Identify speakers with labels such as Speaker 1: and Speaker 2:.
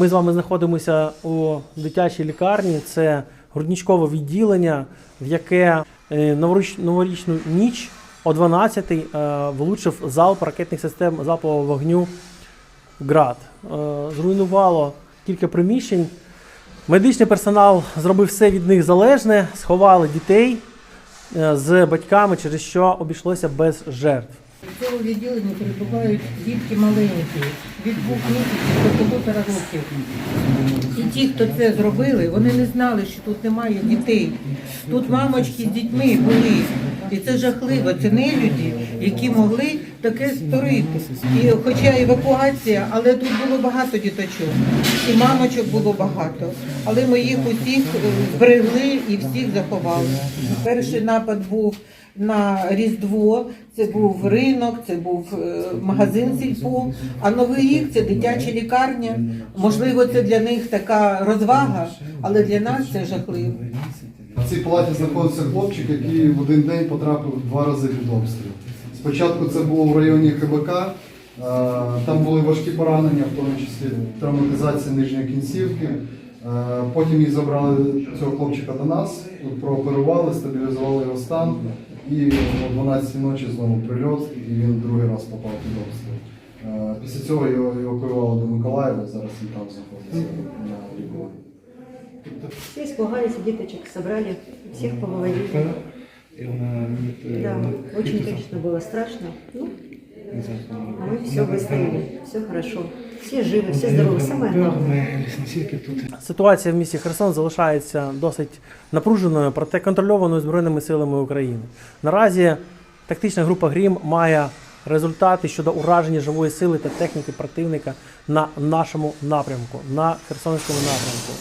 Speaker 1: Ми з вами знаходимося у дитячій лікарні. Це грудничкове відділення, в яке е, новорічну ніч о 12 е, влучив залп ракетних систем залпового вогню ГРАД. Е, Зруйнувало кілька приміщень. Медичний персонал зробив все від них залежне, сховали дітей з батьками, через що обійшлося без жертв.
Speaker 2: В цьому відділенні перебувають дітки маленькі, від двох місяців до півтора років. І ті, хто це зробили, вони не знали, що тут немає дітей. Тут мамочки з дітьми були. І це жахливо, це нелюді, які могли таке створити. І хоча евакуація, але тут було багато діточок. І мамочок було багато. Але ми їх усіх зберегли і всіх заховали. Перший напад був на Різдво, це був ринок, це був е, магазин сільпо, а новий рік це дитяча лікарня. Можливо, це для них така розвага, але для нас це жахливо.
Speaker 3: Цій палаті знаходиться хлопчик, який в один день потрапив два рази під обстріл. Спочатку це було в районі ХБК, е, там були важкі поранення, в тому числі травматизація нижньої кінцівки. Е, Потім їх забрали цього хлопчика до нас, прооперували, стабілізували його стан. І о 12 ночі знову прильот, і він другий раз попав під обстріл. Е, Після цього його евакуювали до Миколаєва, зараз він там знаходиться на лікуванні.
Speaker 4: Все испугались, деточек собрали, всех повыводили.
Speaker 5: И она не-
Speaker 4: Да,
Speaker 5: э,
Speaker 4: очень,
Speaker 5: это
Speaker 4: конечно, было страшно. Ну,
Speaker 5: не знаю,
Speaker 4: а мы все выстояли, все хорошо. Все живы, все здоровы, самое главное.
Speaker 5: Главное, леснички тут.
Speaker 1: Ситуація в місті Херсон залишається досить напруженою, проте контрольованою Збройними силами України. Наразі тактична група Грім має результати щодо ураження живої сили та техніки противника на нашому напрямку, на Херсонському напрямку.